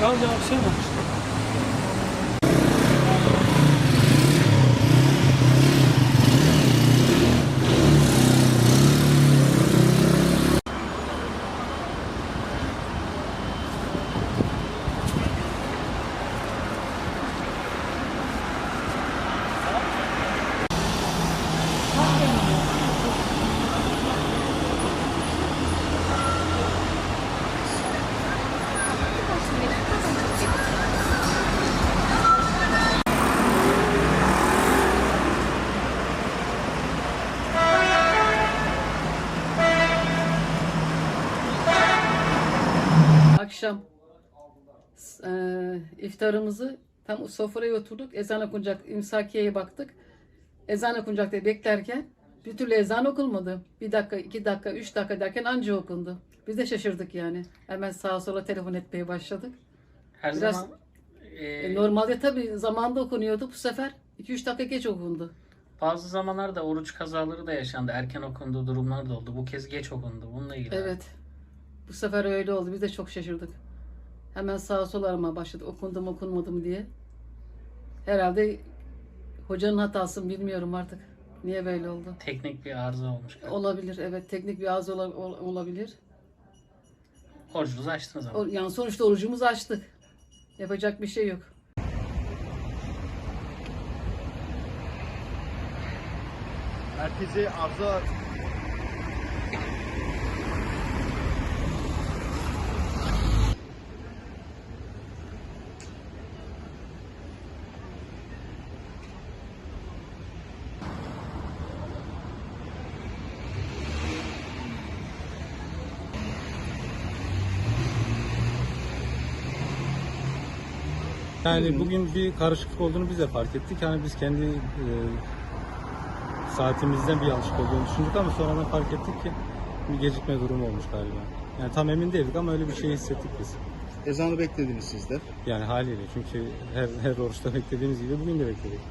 Gaz yapsana. Akşam e, iftarımızı tam sofraya oturduk. Ezan okunacak, imsakiyeye baktık. Ezan okunacak diye beklerken bir türlü ezan okunmadı. Bir dakika, iki dakika, üç dakika derken anca okundu. Biz de şaşırdık yani. Hemen sağa sola telefon etmeye başladık. Her Biraz- zaman e, E, normalde tabii zamanda okunuyordu. Bu sefer 2-3 dakika geç okundu. bazı zamanlarda oruç kazaları da yaşandı. Erken okunduğu durumlar da oldu. Bu kez geç okundu. Bununla ilgili. Evet. Bu sefer öyle oldu. Biz de çok şaşırdık. Hemen sağa sola aramaya başladık. Okundu mu okunmadı mı diye. Herhalde hocanın hatası mı bilmiyorum artık. Niye böyle oldu? Teknik bir arıza olmuş. galiba. Olabilir. Evet. Teknik bir ola- ol- olabilir. Orucunuzu açtınız ama. O- Yani sonuçta orucumuzu açtık. Yapacak bir şey yok. Herkese arıza Yani bugün bir karışıklık olduğunu biz de fark ettik. Yani biz kendi e, saatimizden bir yanlışlık olduğunu düşündük ama sonradan fark ettik ki bir gecikme durumu olmuş galiba. Yani tam emin değildik ama öyle bir şey hissettik biz. ezanı beklediniz sizler. Yani haliyle çünkü her, her oruçta beklediğimiz gibi bugün de bekledik.